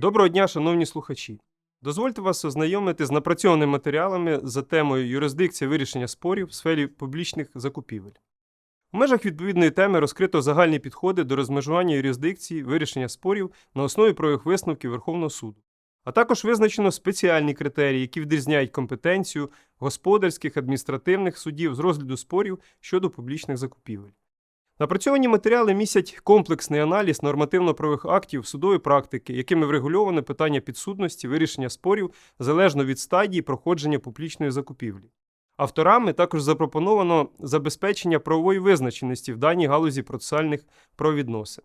Доброго дня, шановні слухачі. Дозвольте вас ознайомити з напрацьованими матеріалами за темою юрисдикція вирішення спорів в сфері публічних закупівель. У межах відповідної теми розкрито загальні підходи до розмежування юрисдикції вирішення спорів на основі правових висновків Верховного суду, а також визначено спеціальні критерії, які відрізняють компетенцію господарських адміністративних судів з розгляду спорів щодо публічних закупівель. Напрацьовані матеріали містять комплексний аналіз нормативно-правових актів судової практики, якими врегульоване питання підсудності вирішення спорів залежно від стадії проходження публічної закупівлі. Авторами також запропоновано забезпечення правової визначеності в даній галузі процесуальних правовідносин.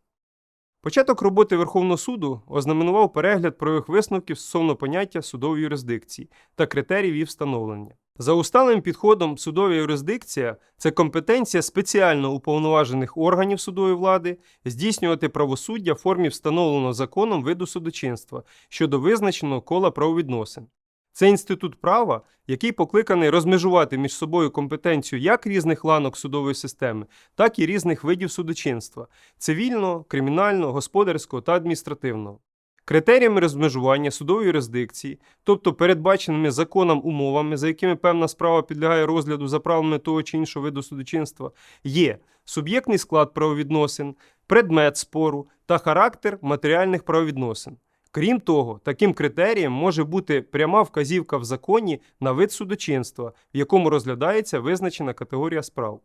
Початок роботи Верховного суду ознаменував перегляд правових висновків стосовно поняття судової юрисдикції та критеріїв її встановлення. За усталим підходом судова юрисдикція це компетенція спеціально уповноважених органів судової влади здійснювати правосуддя в формі встановленого законом виду судочинства щодо визначеного кола правовідносин. Це інститут права, який покликаний розмежувати між собою компетенцію як різних ланок судової системи, так і різних видів судочинства цивільного, кримінального, господарського та адміністративного. Критеріями розмежування судової юрисдикції, тобто передбаченими законом умовами, за якими певна справа підлягає розгляду за правилами того чи іншого виду судочинства, є суб'єктний склад правовідносин, предмет спору та характер матеріальних правовідносин. Крім того, таким критерієм може бути пряма вказівка в законі на вид судочинства, в якому розглядається визначена категорія справ.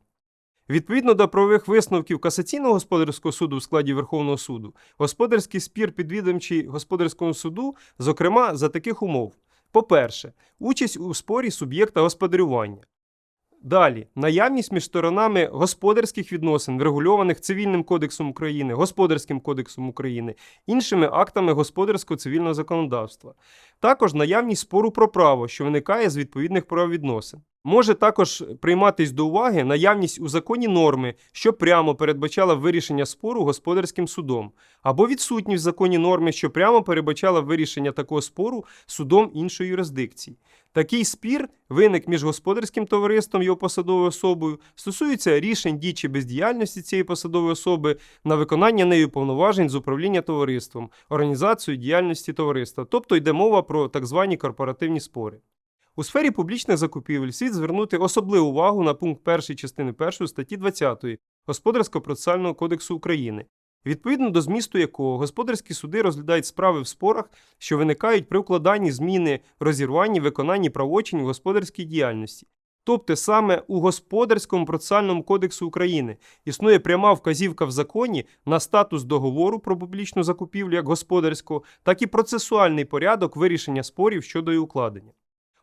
Відповідно до правових висновків касаційного господарського суду в складі Верховного суду, господарський спір підвідомчий господарському суду, зокрема, за таких умов: по-перше, участь у спорі суб'єкта господарювання. Далі, наявність між сторонами господарських відносин, врегульованих Цивільним кодексом України, Господарським кодексом України, іншими актами господарського цивільного законодавства. Також наявність спору про право, що виникає з відповідних правовідносин. Може також прийматись до уваги наявність у законі норми, що прямо передбачала вирішення спору господарським судом, або відсутність в законі норми, що прямо передбачала вирішення такого спору судом іншої юрисдикції. Такий спір виник між господарським товариством його посадовою особою, стосується рішень дій чи бездіяльності цієї посадової особи на виконання нею повноважень з управління товариством, організацією діяльності товариства, тобто йде мова про так звані корпоративні спори. У сфері публічних закупівель слід звернути особливу увагу на пункт 1 частини 1 статті 20 Господарського процесуального кодексу України, відповідно до змісту якого господарські суди розглядають справи в спорах, що виникають при укладанні зміни, розірванні, виконанні правочин в господарській діяльності. Тобто саме у Господарському процесуальному кодексу України існує пряма вказівка в законі на статус договору про публічну закупівлю як господарського, так і процесуальний порядок вирішення спорів щодо її укладення.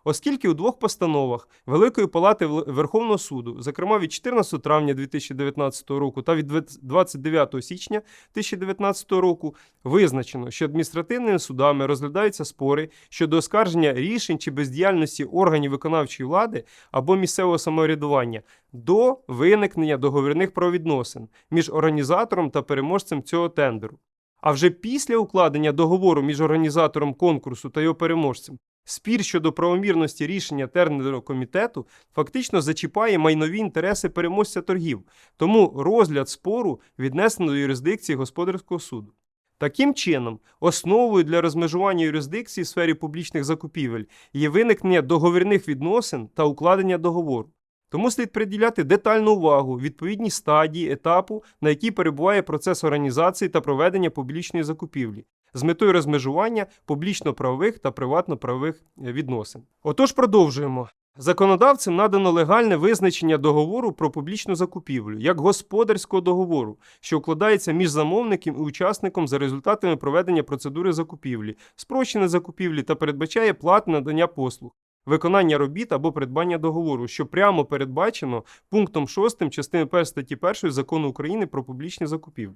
Оскільки у двох постановах Великої Палати Верховного суду, зокрема від 14 травня 2019 року та від 29 січня 2019 року, визначено, що адміністративними судами розглядаються спори щодо оскарження рішень чи бездіяльності органів виконавчої влади або місцевого самоврядування до виникнення договірних правовідносин між організатором та переможцем цього тендеру. А вже після укладення договору між організатором конкурсу та його переможцем Спір щодо правомірності рішення тендерного комітету фактично зачіпає майнові інтереси переможця торгів, тому розгляд спору віднесено до юрисдикції господарського суду. Таким чином, основою для розмежування юрисдикції в сфері публічних закупівель є виникнення договірних відносин та укладення договору. Тому слід приділяти детальну увагу відповідній стадії етапу, на якій перебуває процес організації та проведення публічної закупівлі, з метою розмежування публічно-правових та приватно-правових е, відносин. Отож, продовжуємо. Законодавцям надано легальне визначення договору про публічну закупівлю як господарського договору, що укладається між замовником і учасником за результатами проведення процедури закупівлі, спрощення закупівлі та передбачає платне надання послуг. Виконання робіт або придбання договору, що прямо передбачено пунктом 6 частини 1 статті 1 закону України про публічні закупівлі.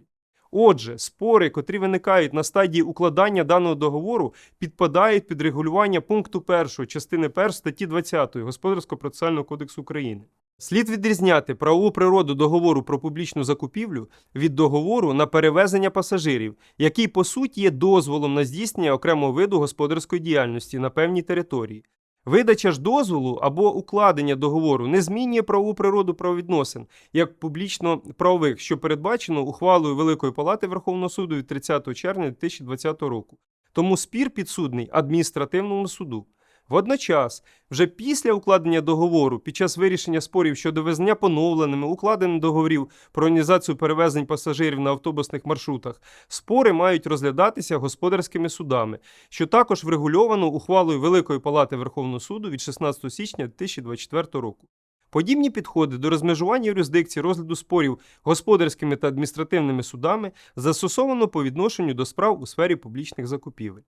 Отже, спори, котрі виникають на стадії укладання даного договору, підпадають під регулювання пункту 1 частини 1 статті 20 Господарського процесуального кодексу України. Слід відрізняти правову природу договору про публічну закупівлю від договору на перевезення пасажирів, який по суті є дозволом на здійснення окремого виду господарської діяльності на певній території. Видача ж дозволу або укладення договору не змінює правову природу правовідносин як публічно-правових, що передбачено ухвалою Великої Палати Верховного суду від 30 червня 2020 року. тому спір підсудний адміністративному суду. Водночас, вже після укладення договору, під час вирішення спорів щодо визнання поновленими, укладення договорів про організацію перевезень пасажирів на автобусних маршрутах, спори мають розглядатися господарськими судами, що також врегульовано ухвалою Великої Палати Верховного суду від 16 січня 2024 року. Подібні підходи до розмежування юрисдикції розгляду спорів господарськими та адміністративними судами застосовано по відношенню до справ у сфері публічних закупівель.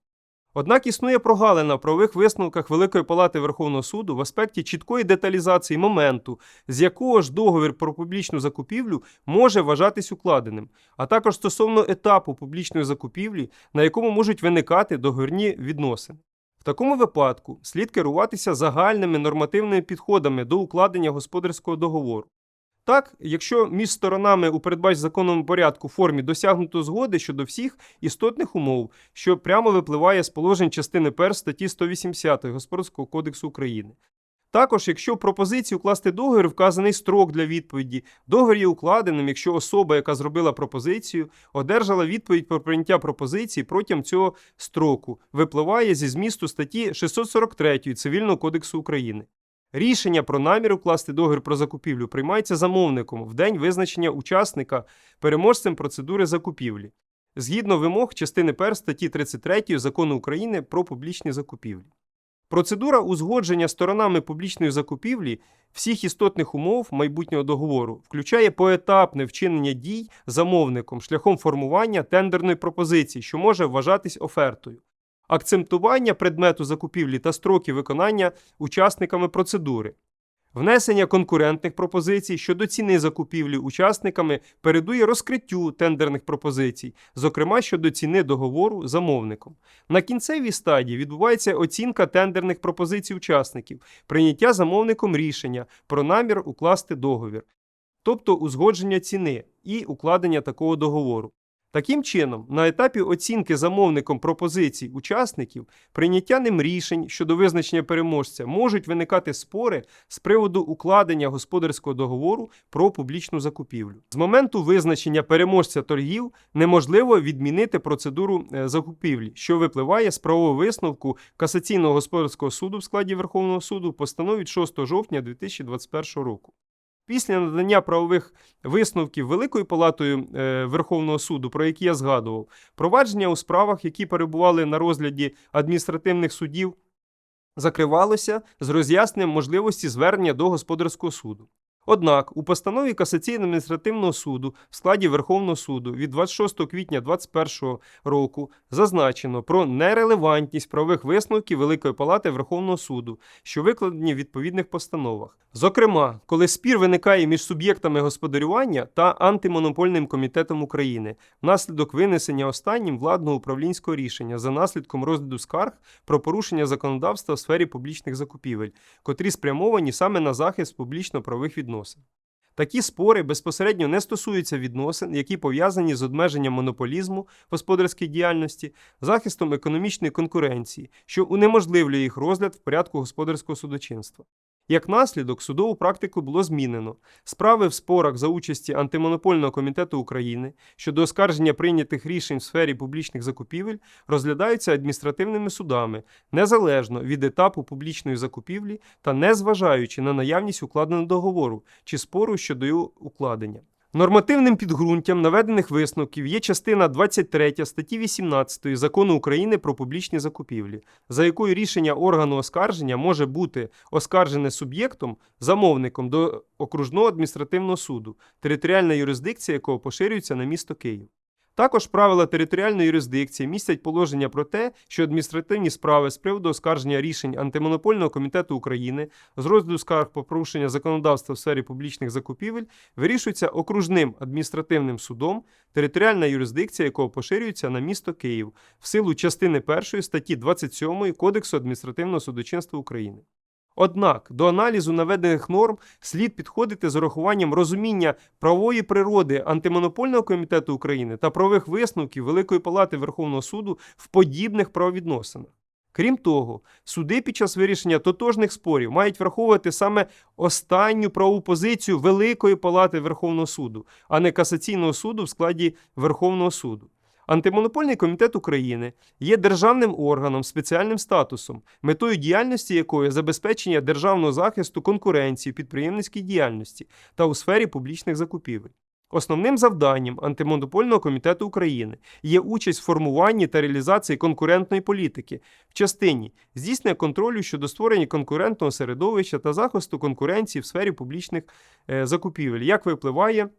Однак існує прогалина в правових висновках Великої Палати Верховного суду в аспекті чіткої деталізації моменту, з якого ж договір про публічну закупівлю може вважатись укладеним, а також стосовно етапу публічної закупівлі, на якому можуть виникати договірні відносини. В такому випадку слід керуватися загальними нормативними підходами до укладення господарського договору. Так, якщо між сторонами у передбач законному порядку формі досягнуто згоди щодо всіх істотних умов, що прямо випливає з положень частини 1 статті 180 Господарського кодексу України. Також, якщо в пропозиції укласти договір вказаний строк для відповіді, договір є укладеним, якщо особа, яка зробила пропозицію, одержала відповідь про прийняття пропозиції протягом цього строку, випливає зі змісту статті 643 Цивільного кодексу України. Рішення про намір укласти договір про закупівлю приймається замовником в день визначення учасника переможцем процедури закупівлі, згідно вимог частини 1 статті 33 Закону України про публічні закупівлі. Процедура узгодження сторонами публічної закупівлі всіх істотних умов майбутнього договору включає поетапне вчинення дій замовником шляхом формування тендерної пропозиції, що може вважатись офертою акцентування предмету закупівлі та строки виконання учасниками процедури, внесення конкурентних пропозицій щодо ціни закупівлі учасниками передує розкриттю тендерних пропозицій, зокрема щодо ціни договору замовником. На кінцевій стадії відбувається оцінка тендерних пропозицій учасників, прийняття замовником рішення про намір укласти договір, тобто узгодження ціни і укладення такого договору. Таким чином, на етапі оцінки замовником пропозицій учасників, прийняття ним рішень щодо визначення переможця можуть виникати спори з приводу укладення господарського договору про публічну закупівлю. З моменту визначення переможця торгів неможливо відмінити процедуру е, закупівлі, що випливає з правового висновку касаційного господарського суду в складі Верховного суду в постанові від 6 жовтня 2021 року. Після надання правових висновків Великою палатою е, Верховного суду, про які я згадував, провадження у справах, які перебували на розгляді адміністративних судів, закривалося з роз'ясненням можливості звернення до господарського суду. Однак у постанові касаційно-адміністративного суду в складі Верховного суду від 26 квітня 2021 року зазначено про нерелевантність правових висновків Великої палати Верховного суду, що викладені в відповідних постановах. Зокрема, коли спір виникає між суб'єктами господарювання та антимонопольним комітетом України внаслідок винесення останнім владного управлінського рішення за наслідком розгляду скарг про порушення законодавства в сфері публічних закупівель, котрі спрямовані саме на захист публічно-правових відносин. Такі спори безпосередньо не стосуються відносин, які пов'язані з обмеженням монополізму господарської діяльності, захистом економічної конкуренції, що унеможливлює їх розгляд в порядку господарського судочинства. Як наслідок, судову практику було змінено. Справи в спорах за участі Антимонопольного комітету України щодо оскарження прийнятих рішень в сфері публічних закупівель розглядаються адміністративними судами незалежно від етапу публічної закупівлі та не зважаючи на наявність укладеного договору чи спору щодо його укладення. Нормативним підґрунтям наведених висновків є частина 23 статті 18 Закону України про публічні закупівлі, за якою рішення органу оскарження може бути оскаржене суб'єктом, замовником до окружного адміністративного суду, територіальна юрисдикція якого поширюється на місто Київ. Також правила територіальної юрисдикції містять положення про те, що адміністративні справи з приводу оскарження рішень Антимонопольного комітету України з розгляду скарг по порушення законодавства в сфері публічних закупівель вирішуються окружним адміністративним судом, територіальна юрисдикція якого поширюється на місто Київ в силу частини 1 статті 27 Кодексу адміністративного судочинства України. Однак до аналізу наведених норм слід підходити з урахуванням розуміння правової природи антимонопольного комітету України та правових висновків Великої палати Верховного суду в подібних правовідносинах. Крім того, суди під час вирішення тотожних спорів мають враховувати саме останню правову позицію Великої палати Верховного суду, а не касаційного суду в складі Верховного суду. Антимонопольний комітет України є державним органом спеціальним статусом, метою діяльності якої забезпечення державного захисту конкуренції в підприємницькій діяльності та у сфері публічних закупівель. Основним завданням Антимонопольного комітету України є участь в формуванні та реалізації конкурентної політики в частині здійснення контролю щодо створення конкурентного середовища та захисту конкуренції в сфері публічних е, закупівель, як випливає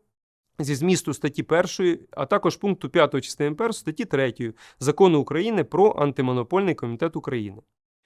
зі змісту статті 1, а також пункту 5 частини 1 статті 3 Закону України про Антимонопольний комітет України.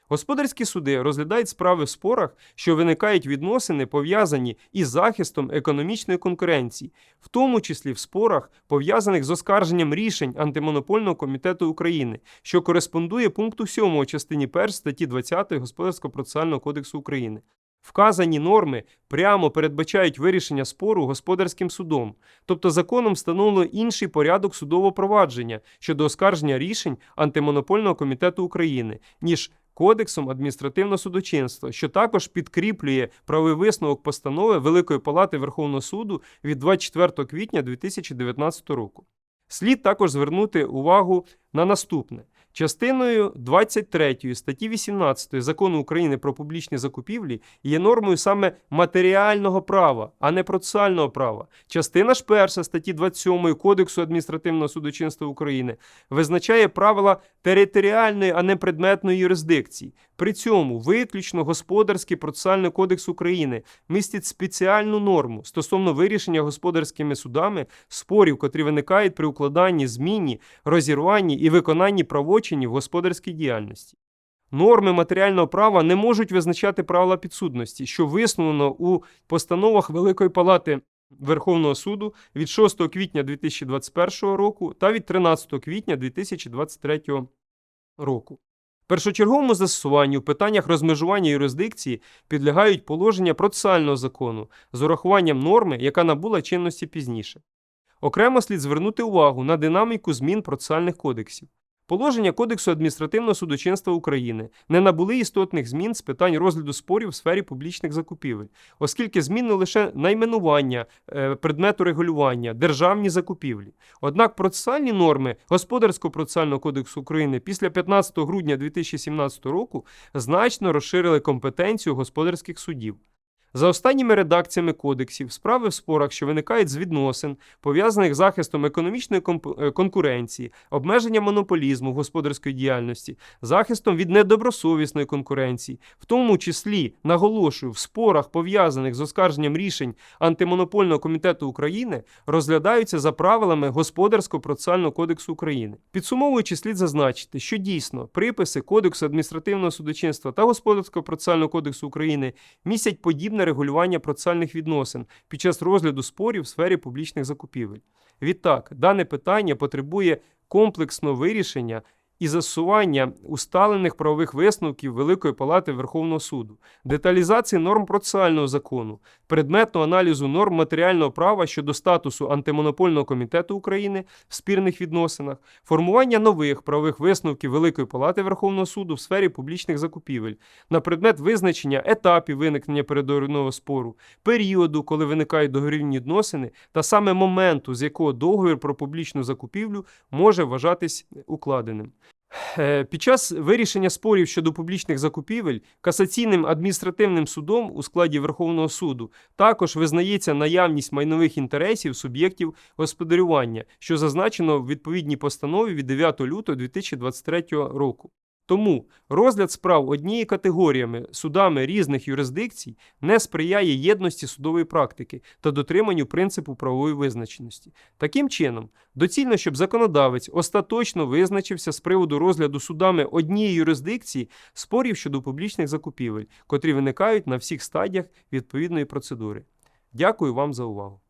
Господарські суди розглядають справи в спорах, що виникають відносини, пов'язані із захистом економічної конкуренції, в тому числі в спорах, пов'язаних з оскарженням рішень Антимонопольного комітету України, що кореспондує пункту 7 частині 1 статті 20 Господарського процесуального кодексу України. Вказані норми прямо передбачають вирішення спору господарським судом, тобто законом встановлено інший порядок судового провадження щодо оскарження рішень Антимонопольного комітету України, ніж Кодексом адміністративного судочинства, що також підкріплює правовий висновок постанови Великої Палати Верховного суду від 24 квітня 2019 року. Слід також звернути увагу на наступне. Частиною 23 статті 18 Закону України про публічні закупівлі є нормою саме матеріального права, а не процесуального права. Частина ж перша статті 27 Кодексу адміністративного судочинства України визначає правила територіальної, а не предметної юрисдикції. При цьому виключно Господарський процесуальний кодекс України містить спеціальну норму стосовно вирішення господарськими судами спорів, котрі виникають при укладанні, зміні, розірванні і виконанні правочинів господарській діяльності. Норми матеріального права не можуть визначати правила підсудності, що висновлено у постановах Великої Палати Верховного суду від 6 квітня 2021 року та від 13 квітня 2023 року. Першочерговому застосуванню в питаннях розмежування юрисдикції підлягають положення процесуального закону з урахуванням норми, яка набула чинності пізніше. Окремо слід звернути увагу на динаміку змін процесуальних кодексів. Положення Кодексу адміністративного судочинства України не набули істотних змін з питань розгляду спорів в сфері публічних закупівель, оскільки змінено лише найменування е, предмету регулювання державні закупівлі. Однак процесуальні норми Господарського процесуального кодексу України після 15 грудня 2017 року значно розширили компетенцію господарських судів. За останніми редакціями кодексів, справи в спорах, що виникають з відносин, пов'язаних з захистом економічної е, конкуренції, обмеження монополізму господарської діяльності, захистом від недобросовісної конкуренції, в тому числі, наголошую, в спорах, пов'язаних з оскарженням рішень Антимонопольного комітету України, розглядаються за правилами Господарського процесуального кодексу України. Підсумовуючи, слід зазначити, що дійсно приписи Кодексу адміністративного судочинства та Господарського процесуального кодексу України містять подібне регулювання процесуальних відносин під час розгляду спорів в сфері публічних закупівель. Відтак, дане питання потребує комплексного вирішення і засування усталених правових висновків Великої Палати Верховного суду, деталізації норм процесуального закону, предметного аналізу норм матеріального права щодо статусу Антимонопольного комітету України в спірних відносинах, формування нових правових висновків Великої Палати Верховного суду в сфері публічних закупівель на предмет визначення етапів виникнення переговорного спору, періоду, коли виникають договірні відносини, та саме моменту, з якого договір про публічну закупівлю може вважатись укладеним. Е, Під час вирішення спорів щодо публічних закупівель касаційним адміністративним судом у складі Верховного суду також визнається наявність майнових інтересів суб'єктів господарювання, що зазначено в відповідній постанові від 9 лютого 2023 року. Тому розгляд справ однією категоріями судами різних юрисдикцій не сприяє єдності судової практики та дотриманню принципу правової визначеності. Таким чином, доцільно, щоб законодавець остаточно визначився з приводу розгляду судами однієї юрисдикції спорів щодо публічних закупівель, котрі виникають на всіх стадіях відповідної процедури. Дякую вам за увагу.